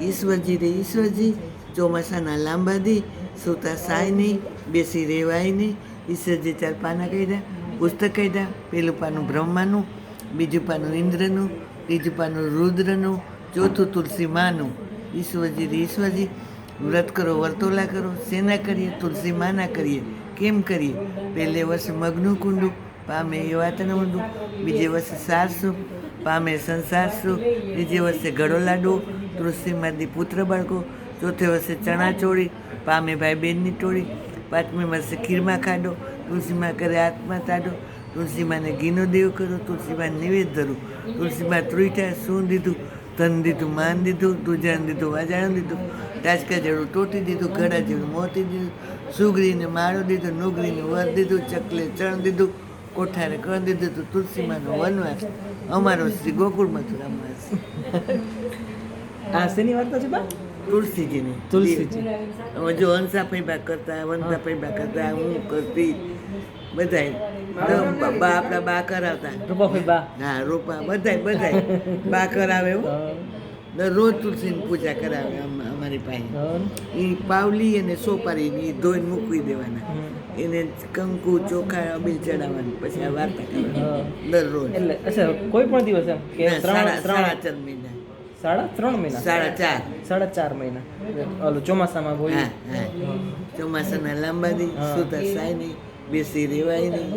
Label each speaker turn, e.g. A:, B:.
A: ઈશ્વરજી રે ઈશ્વરજી, ચોમાસાના લાંબા દી, સૂતા સાય નહીં, બેસી રેવાય નહીં. ઈશ્વરજી ચાર પાના કહી દે પુસ્તક કહી દે પેલું પાનું બ્રહ્માનું, બીજું પાનું ઇન્દ્રનું, ત્રીજું પાનું રુદ્રનું, ચોથું તુલસી માનું. ઈશ્વરજી રે ઈશ્વરજી, વ્રત કરો, વર્તોલા કરો શેના કરીએ, તુલસી માના કરીએ, કેમ કરીએ? પહેલે વર્ષ મગનું કુંડું, પામે એ વાતનું ઊંડું, બીજે વર્ષે સારસું પામે સંસાર સુખ ત્રીજે વર્ષે ઘડો લાડુ તુલસીમાંથી પુત્ર બાળકો, ચોથે વર્ષે ચણા ચોળી, પામે ભાઈ બહેનની ટોળી, પાંચમી વર્ષે ખીરમાં ખાડો તુલસીમાં કરે આત્મા તાડો તુલસીમાંને ઘીનો દેવ કરો તુલસીમાં નિવેદ ધરું તુલસીમાં ત્રુઈટા શું દીધું, ધન દીધું, માન દીધું તુજાન દીધું, વાજાણ દીધું ટાચકા જેવું તોટી દીધું, ઘડા જેવું મોતી દીધું, સુગરીને માળો દીધું, નુગરીને વર દીધું, ચકલે ચણ દીધું કોઠારે કરી દીધું તો તુલસીમાનો વનવાસ. અમારો શ્રી ગોકુળ મથુરામાં
B: આ શેની વાર્તા છે બા?
A: તુલસીજીની.
B: તુલસીજી.
A: હવે જો હંસા પૈબા કરતા વંતા પૈબા કરતા હું કરતી બધાય. બા આપણા બા કરાવતા.
B: રૂપા બા
A: હા રોપા બધાય બધાય. બા કરાવે હો. ને રોજ તુલસીની પૂજા કરાવે અમ- અમારી પાસે. એ પાવલી અને સોપારી એ ધોઈને મૂકવી દેવાના. એને કંકુ ચોખા અબીલ ચડાવવાની. પછી આ વાર્તા કરવાની દરરોજ.
B: એટલે અચ્છા કોઈ પણ દિવસ એમ કે ત્રણ
A: સાડા ચાર મહિના.
B: સાડા ત્રણ મહિના?
A: સાડા ચાર.
B: સાડા ચાર મહિના. ઓલું ચોમાસામાં
A: હા ચોમાસાના લાંબા દી. સુતા સાય નહીં બેસી રેવાય નહીં.